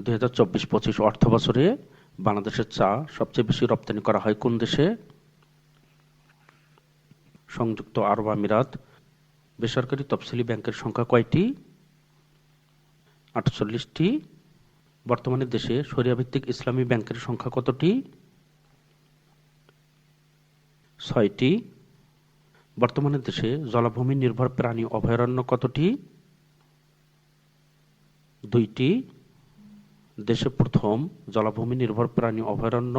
দুই হাজার চব্বিশ পঁচিশ অর্থ বছরে বাংলাদেশের চা সবচেয়ে বেশি রপ্তানি করা হয় কোন দেশে? সংযুক্ত আরব আমিরাত। বেসরকারি তফসিলি ব্যাংকের সংখ্যা কয়টি? আটচল্লিশটি। বর্তমানে দেশে শরিয়াভিত্তিক ইসলামী ব্যাংকের সংখ্যা কতটি? ছয়টি। বর্তমানে দেশে জলাভূমি নির্ভর প্রাণী অভয়ারণ্য কতটি? দুইটি। দেশে প্রথম জলাভূমি নির্ভর প্রাণী অভয়ারণ্য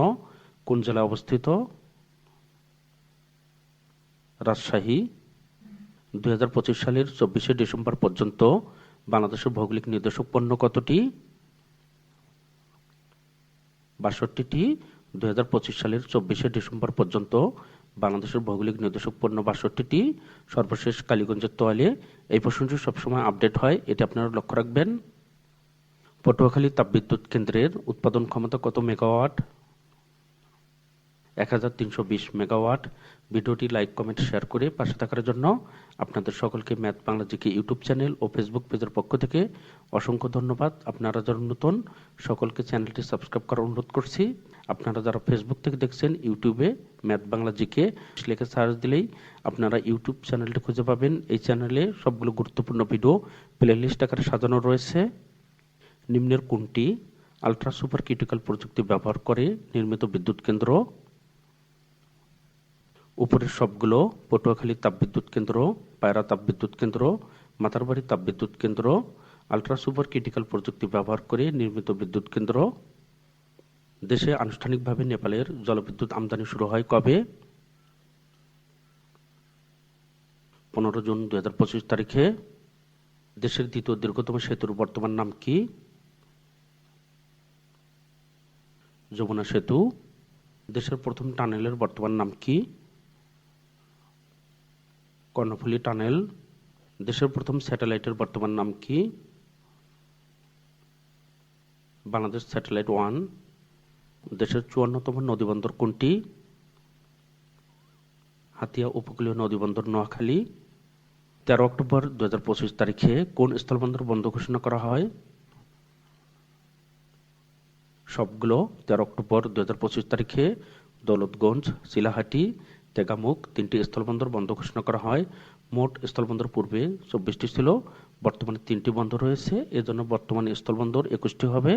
কোন জেলায় অবস্থিত? রাজশাহী দু হাজার পঁচিশ সালের চব্বিশে ডিসেম্বর পর্যন্ত বাংলাদেশের ভৌগোলিক নির্দেশক পণ্য কতটি? বাষট্টিটি, দুই সালের চব্বিশে ডিসেম্বর পর্যন্ত বাংলাদেশের ভৌগোলিক নির্দেশক পণ্য বাষট্টিটি। সর্বশেষ কালীগঞ্জের তোয়ালে এই প্রশ্নটি সবসময় আপডেট হয়, এটি আপনারা লক্ষ্য রাখবেন। পটুয়াখালী তাপবিদ্যুৎ কেন্দ্রের উৎপাদন ক্ষমতা কত মেগাওয়াট? এক হাজার তিনশো বিশ মেগাওয়াট। ভিডিওটি লাইক, কমেন্ট, শেয়ার করে পাশে থাকার জন্য আপনাদের সকলকে math Bangla GK YouTube channel ও ফেসবুক পেজের পক্ষ থেকে অসংখ্য ধন্যবাদ। আপনারা যারা নতুন, সকলকে চ্যানেলটি সাবস্ক্রাইব করার অনুরোধ করছি। আপনারা যারা ফেসবুক থেকে দেখছেন, ইউটিউবে ম্যাথ বাংলা জিকে লিখে সার্চ দিলেই আপনারা ইউটিউব চ্যানেলটি খুঁজে পাবেন। এই চ্যানেলে সবগুলো গুরুত্বপূর্ণ ভিডিও, প্লেলিস্ট আকারে সাজানো রয়েছে। নিম্নের কোনটি? আলট্রা সুপার ক্রিটিক্যাল প্রযুক্তি ব্যবহার করে নির্মিত বিদ্যুৎ কেন্দ্র। উপরের সবগুলো পটুয়াখালী তাপবিদ্যুৎ কেন্দ্র, পায়রা তাপবিদ্যুৎ কেন্দ্র, মাতারবাড়ি তাপবিদ্যুৎ কেন্দ্র আলট্রা সুপার ক্রিটিক্যাল প্রযুক্তি ব্যবহার করে নির্মিত বিদ্যুৎ কেন্দ্র। দেশে আনুষ্ঠানিকভাবে নেপালের জলবিদ্যুৎ আমদানি শুরু হয় কবে? পনেরো জুন দু হাজার পঁচিশ তারিখে। দেশের দ্বিতীয় দীর্ঘতম সেতুর বর্তমান নাম কি? যমুনা সেতু। দেশের প্রথম টানেলের বর্তমান নাম কি? কর্ণফুলী টানেল। দেশের প্রথম স্যাটেলাইটের বর্তমান নাম কি? Bangladesh satellite one. দেশের চুয়ান্নতম নদীবন্দর কোনটি? হাতিয়া উপকূলীয় নদীবন্দর নোয়াখালী। তেরো অক্টোবর দু হাজার পঁচিশ তারিখে কোন স্থলবন্দর বন্ধ ঘোষণা করা হয়? সবগুলো তেরো অক্টোবর দু হাজার পঁচিশ তারিখে দৌলতগঞ্জ, শিলাহাটি, তেগামুখ তিনটি স্থলবন্দর বন্ধ ঘোষণা করা হয়। মোট স্থলবন্দর পূর্বে চব্বিশটি ছিল, বর্তমানে তিনটি বন্ধ রয়েছে। এজন্য বর্তমানে স্থলবন্দর একুশটি হবে।